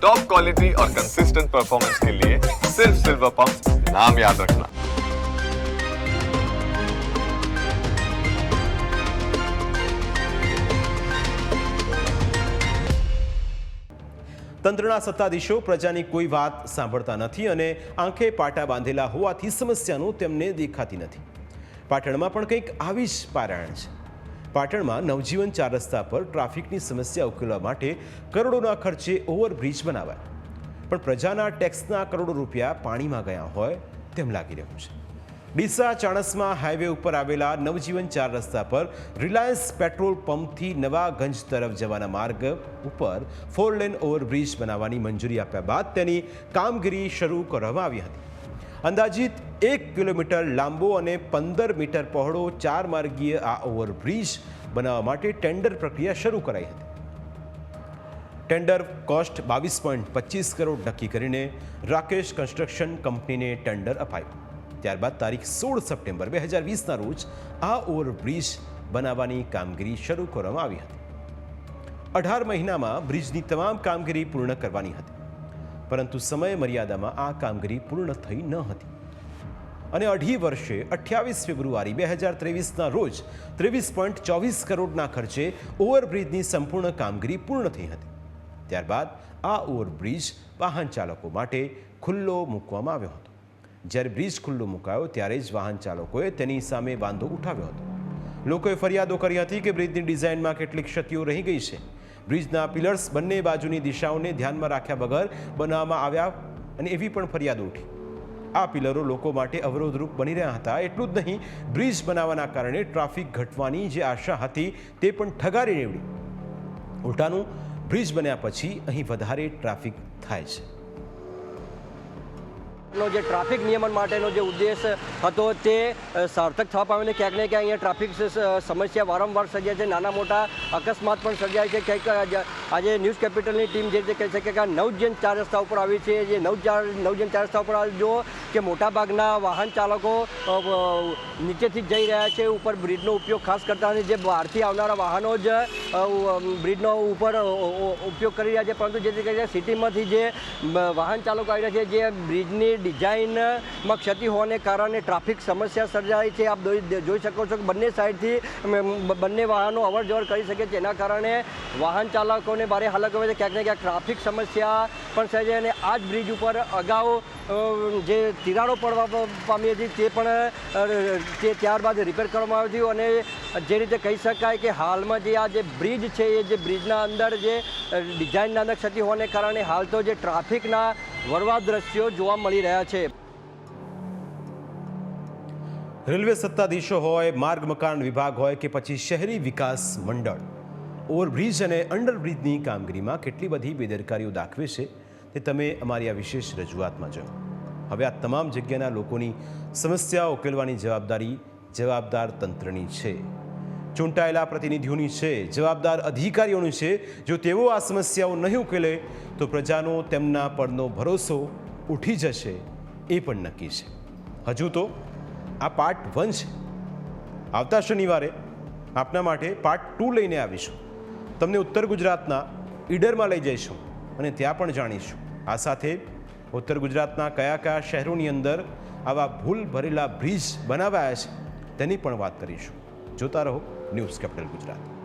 Top quality और consistent performance के लिए सिर्फ सिल्वर पंप नाम याद रखना તંત્રના સત્તાધીશો પ્રજાની કોઈ વાત સાંભળતા નથી અને આંખે પાટા બાંધેલા હોવાથી સમસ્યાનું તેમને દેખાતી નથી પાટણમાં પણ કંઈક આવી જ પારાયણ છે પાટણમાં નવજીવન ચાર રસ્તા પર ટ્રાફિકની સમસ્યા ઉકેલવા માટે કરોડોના ખર્ચે ઓવરબ્રિજ બનાવાય. પણ પ્રજાના ટેક્સના કરોડો રૂપિયા પાણીમાં ગયા હોય તેમ લાગી રહ્યું છે. ડીસા ચાણસમાં હાઈવે ઉપર આવેલા નવજીવન ચાર રસ્તા પર રિલાયન્સ પેટ્રોલ પંપથી નવાગંજ તરફ જવાના માર્ગ ઉપર ફોર લેન ઓવરબ્રિજ બનાવવાની મંજૂરી આપ્યા બાદ તેની કામગીરી શરૂ કરવામાં આવી હતી. અંદાજિત એક કિલોમીટર લાંબો અને પંદર મીટર પહોળો ચાર માર્ગીય આ ઓવરબ્રિજ બનાવવા માટે ટેન્ડર પ્રક્રિયા શરૂ કરાઈ હતી. ટેન્ડર કોસ્ટ બાવીસ પોઈન્ટ પચીસ કરોડ નક્કી કરીને રાકેશ કન્સ્ટ્રક્શન કંપનીને ટેન્ડર અપાયું. ત્યારબાદ તારીખ સોળ સપ્ટેમ્બર બે હજાર વીસના રોજ આ ઓવરબ્રિજ બનાવવાની કામગીરી શરૂ કરવામાં આવી હતી. અઢાર મહિનામાં બ્રિજની તમામ કામગીરી પૂર્ણ કરવાની હતી. પરંતુ સમય મર્યાદામાં આ કામગીરી પૂર્ણ થઈ ન હતી. અને અઢી વર્ષે અઠ્યાવીસ ફેબ્રુઆરી બે હજાર ત્રેવીસના રોજ ત્રેવીસ પોઈન્ટ ચોવીસ કરોડના ખર્ચે ઓવરબ્રિજની સંપૂર્ણ કામગીરી પૂર્ણ થઈ હતી. ત્યારબાદ આ ઓવરબ્રિજ વાહન ચાલકો માટે ખુલ્લો મૂકવામાં આવ્યો હતો. જ્યારે બ્રિજ ખુલ્લો મુકાયો ત્યારે જ વાહન ચાલકોએ તેની સામે વાંધો ઉઠાવ્યો હતો. લોકોએ ફરિયાદો કરી હતી કે બ્રિજની ડિઝાઇનમાં કેટલીક ક્ષતિઓ રહી ગઈ છે. બ્રિજના પિલર્સ બંને બાજુની દિશાઓને ધ્યાનમાં રાખ્યા વગર બનાવવામાં આવ્યા અને એવી પણ ફરિયાદો ઉઠી. આ પિલરો લોકો માટે અવરોધરૂપ બની રહ્યા હતા. એટલું જ નહીં, બ્રિજ બનાવવાના કારણે ટ્રાફિક ઘટવાની જે આશા હતી તે પણ ઠગારી નીવડી. ઉલટાનું, બ્રિજ બન્યા પછી અહીં વધારે ટ્રાફિક થાય છે. નો જે ટ્રાફિક નિયમન માટેનો જે ઉદ્દેશ હતો તે સાર્થક થવા પામેને ક્યાંક ને ક્યાંક અહીંયા ટ્રાફિક સમસ્યા વારંવાર સર્જાય છે. નાના મોટા અકસ્માત પણ સર્જાય છે. ક્યાંક આજે- ન્યૂઝ કેપિટલની ટીમ જે રીતે કહી છે કે આ નવજન ચાર રસ્તા ઉપર આવી છે. જે નવ ચાર નવજન ચાર રસ્તા ઉપર જો કે મોટાભાગના વાહન ચાલકો નીચેથી જઈ રહ્યા છે ઉપર બ્રિજનો ઉપયોગ ખાસ કરતા નથી જે બહારથી આવનારા વાહનો જ બ્રિજનો ઉપર ઉપયોગ કરી રહ્યા છે. પરંતુ જેથી કરીને સિટીમાંથી જે વાહન ચાલકો આવી રહ્યા છે, જે બ્રિજની ડિઝાઇનમાં ક્ષતિ હોવાને કારણે ટ્રાફિક સમસ્યા સર્જાય છે. આપ જોઈ શકો છો કે બંને સાઈડથી બંને વાહનો અવર કરી શકે છે. એના કારણે વાહન ચાલકોને ભારે હાલત હોય છે. ક્યાંક ને ક્યાંક ટ્રાફિક સમસ્યા પણ સાહેબ અને આ જ બ્રિજ ઉપર અગાઉ જે તિરાડો પડવા પામી હતી તે પણ તે ત્યારબાદ રિપેર કરવામાં આવ્યું હતું અને જે રીતે કહી શકાય કે હાલમાં જે આ જે બ્રિજ છે, એ જે બ્રિજના અંદર જે ડિઝાઇન નાનક થતી હોવાને કારણે હાલ તો જે ટ્રાફિકના વરવા દ્રશ્યો જોવા મળી રહ્યા છે. રેલવે સત્તાધીશો હોય, માર્ગ મકાન વિભાગ હોય કે પછી શહેરી વિકાસ મંડળ. ઓવરબ્રિજ અને અંડરબ્રિજની કામગીરીમાં કેટલી બધી બેદરકારીઓ દાખવે છે તે તમે અમારી આ વિશેષ રજૂઆતમાં જો હવે આ તમામ જગ્યાના લોકોની સમસ્યાઓ ઉકેલવાની જવાબદારી જવાબદાર તંત્રની છે. ચૂંટાયેલા પ્રતિનિધિઓની છે, જવાબદાર અધિકારીઓની છે. જો તેઓ આ સમસ્યાઓ નહીં ઉકેલે, તો પ્રજાનો તેમના પરનો ભરોસો ઉઠી જશે એ પણ નક્કી છે. હજુ તો આ પાર્ટ વન છે. આવતા શનિવારે આપના માટે પાર્ટ ટુ લઈને આવીશું. તમને ઉત્તર ગુજરાતના ઈડરમાં લઈ જઈશું અને ત્યાં પણ જાણીશું. આ સાથે ઉત્તર ગુજરાતના કયા કયા શહેરોની અંદર આવા ભૂલ ભરેલા બ્રિજ બનાવાયા છે તેની પણ વાત કરીશું. જોતા રહો ન્યૂઝ કેપિટલ ગુજરાત.